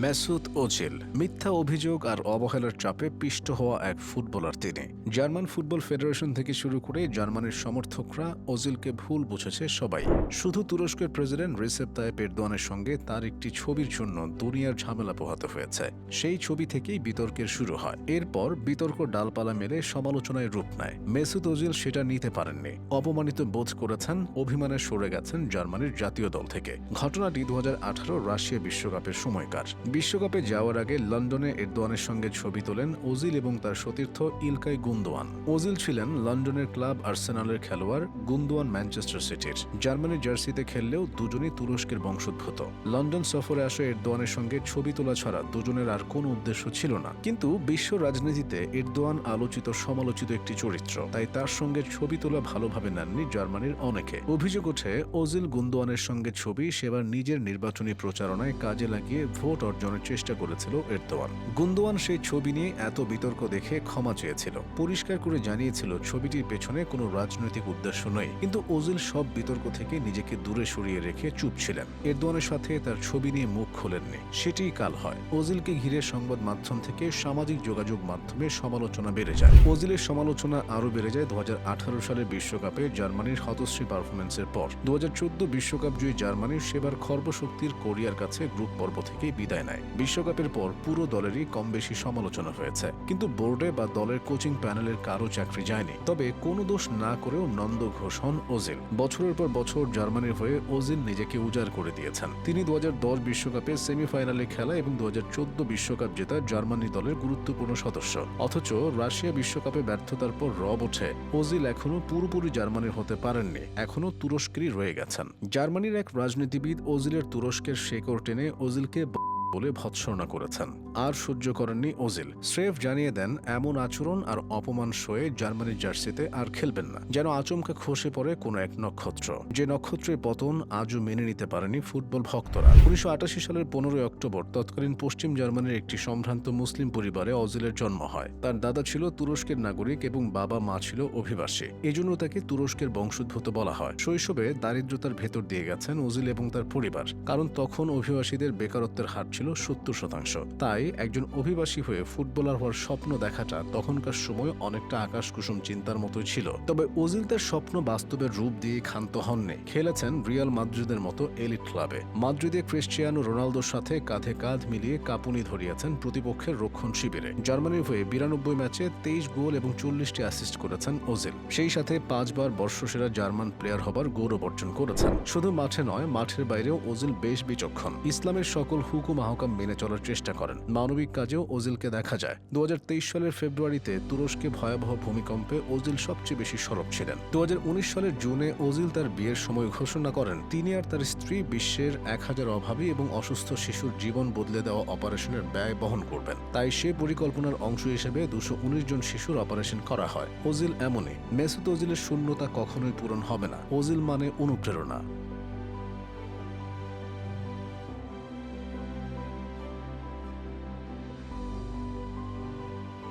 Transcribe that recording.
Mesut Ozil, মিথ্যা অভিযোগ আর অবহেলার চাপে পিষ্ট হওয়া এক ফুটবলার তিনি। জার্মান ফুটবল ফেডারেশন থেকে শুরু করে জার্মানির সমর্থকরা ওজিলকে ভুল বুঝেছে সবাই। শুধু তুরস্কের প্রেসিডেন্ট রিসেপ তায়েপ এরদোয়ানের সঙ্গে তার একটি ছবির জন্য দুনিয়ার ঝামেলা পোহাতে হয়েছে। সেই ছবি থেকেই বিতর্কের শুরু হয়। এরপর বিতর্ক ডালপালা মেলে সমালোচনায় রূপ নেয়। মেসুদ ওজিল সেটা নিতে পারেননি। অপমানিত বোধ করেছেন, অভিমানে সরে গেছেন জার্মানির জাতীয় দল থেকে। ঘটনাটি দু হাজার আঠারো রাশিয়া বিশ্বকাপের সময়কার। বিশ্বকাপে যাওয়ার আগে লন্ডনে এরদোয়ানের সঙ্গে ছবি তোলেন ওজিল এবং তার সতীর্থ ইলকাই গুন্দোয়ান ওজিল ছিলেন লন্ডনের ক্লাব আর্সেনালের খেলোয়াড় গুন্দোয়ান ম্যানচেস্টার সিটির। জার্মানির জার্সিতে খেললেও দুজনই তুরস্কের বংশোদ্ভূত। লন্ডন সফরে আসা এরদোয়ানের সঙ্গে ছবি তোলা ছাড়া দুজনের আর কোনো উদ্দেশ্য ছিল না। কিন্তু বিশ্ব রাজনীতিতে এরদোয়ান আলোচিত সমালোচিত একটি চরিত্র, তাই তার সঙ্গে ছবি তোলা ভালোভাবে নেননি জার্মানির অনেকে। অভিযোগ ওঠে, ওজিল গুন্দোয়ানের সঙ্গে ছবি সেবার নিজের নির্বাচনী প্রচারণায় কাজে লাগিয়ে ভোট অর্জনের চেষ্টা করেছিল এরদোয়ান। গুন্দোয়ান সেই ছবি নিয়ে এত বিতর্ক দেখে ক্ষমা চেয়েছিল। পরিষ্কার করে জানিয়েছিল, ছবিটির পেছনে কোনো রাজনৈতিক উদ্দেশ্য নেই। কিন্তু ওজিল সব বিতর্ক থেকে নিজেকে দূরে সরিয়ে রেখে চুপ ছিলেন। এরদোয়ানের সাথে তার ছবি নিয়ে মুখ খোলেননি। সেটিই কাল হয়। ওজিলকে ঘিরে সংবাদ মাধ্যম থেকে সামাজিক যোগাযোগ মাধ্যমে সমালোচনা বেড়ে যায়। ওজিলের সমালোচনা আরও বেড়ে যায় দু হাজার আঠারো সালের বিশ্বকাপে জার্মানির হতশ্রী পারফরমেন্সের পর। দু বিশ্বকাপ জয়ী জার্মানির সেবার খর্বশক্তির কোরিয়ার কাছে গ্রুপ পর্ব থেকে বিদায় নেয় বিশ্বকাপের পর পুরো দলেরই কম বেশি সমালোচনা হয়েছে। কিন্তু বোর্ডে বা দলের কোচিং প্যানেলের কারও চাকরি যায়নি। তবে কোনো দোষ না করেও নন্দ ঘোষ হন ওজিল। বছরের পর বছর জার্মানির হয়ে ওজিল নিজেকে উজাড় করে দিয়েছেন। তিনি দু বিশ্বকাপে সেমিফাইনালে খেলা এবং দু বিশ্বকাপ জেতা জার্মানি দলের গুরুত্বপূর্ণ সদস্য। অথচ রাশিয়া বিশ্বকাপে ব্যর্থতার পর রব ওঠে। ওজিল এখনও পুরোপুরি জার্মানির হতে পারেননি। এখনও তুরস্কেরই রয়ে গেছেন। জার্মানির এক রাজনীতিবিদ ওজিলের তুরস্কের শেকড় টেনে ওজিলকে বলে ভৎসনা করেছেন। আর সহ্য করেননি ওজিল। স্রেফ জানিয়ে দেন, এমন আচরণ আর অপমান সয়ে জার্মানির জার্সিতে আর খেলবেন না। যেন আচমকা খসে পড়ে কোনো এক নক্ষত্র। যে নক্ষত্রের পতন আজও মেনে নিতে পারেনি ফুটবল ভক্তরা। উনিশশো সালের পনেরোই অক্টোবর তৎকালীন পশ্চিম জার্মানির একটি সম্ভ্রান্ত মুসলিম পরিবারে অজিলের জন্ম হয়। তার দাদা ছিল তুরস্কের নাগরিক এবং বাবা মা ছিল অভিবাসী। এজন্য তাকে তুরস্কের বংশোদ্ভূত বলা হয়। শৈশবে দারিদ্রতার ভেতর দিয়ে গেছেন ওজিল এবং তার পরিবার। কারণ তখন অভিবাসীদের বেকারত্বের হার ছিল সত্তর শতাংশ। তাই একজন অভিবাসী হয়ে ফুটবলার হওয়ার স্বপ্ন দেখাটা তখনকার সময় অনেকটা আকাশ কুসুম চিন্তার মতোই ছিল। তবে ওজিল তার স্বপ্ন বাস্তবের রূপ দিয়ে ক্ষান্ত হননি। খেলেছেন রিয়াল মাদ্রিদের মতো এলিট ক্লাবে। মাদ্রিদে ক্রিশ্চিয়ানো রোনালদোর সাথে কাঁধে কাঁধ মিলিয়ে কাঁপুনি ধরিয়েছেন প্রতিপক্ষের রক্ষণ শিবিরে। জার্মানির হয়ে বিরানব্বই ম্যাচে তেইশ গোল এবং চল্লিশটি অ্যাসিস্ট করেছেন ওজিল। সেই সাথে পাঁচবার বর্ষসেরা জার্মান প্লেয়ার হবার গৌরব অর্জন করেছেন। শুধু মাঠে নয়, মাঠের বাইরেও ওজিল বেশ বিচক্ষণ। ইসলামের সকল হুকুম আহকাম মেনে চলার চেষ্টা করেন। মানবিক কাজেও ওজিলকে দেখা যায়। দুহাজার তেইশ সালের ফেব্রুয়ারিতে তুরস্কে ভয়াবহ ভূমিকম্পে ওজিল সবচেয়ে বেশি সরব ছিলেন। দুহাজার উনিশ সালের জুনে ওজিল তার বিয়ের সময় ঘোষণা করেন, তিনি আর তার স্ত্রী বিশ্বের এক হাজার অভাবী এবং অসুস্থ শিশুর জীবন বদলে দেওয়া অপারেশনের ব্যয় বহন করবেন। তাই সে পরিকল্পনার অংশ হিসেবে দুশো জন শিশুর অপারেশন করা হয়। ওজিল এমনই, মেসুত ওজিলের শূন্যতা কখনোই পূরণ হবে না। ওজিল মানে অনুপ্রেরণা।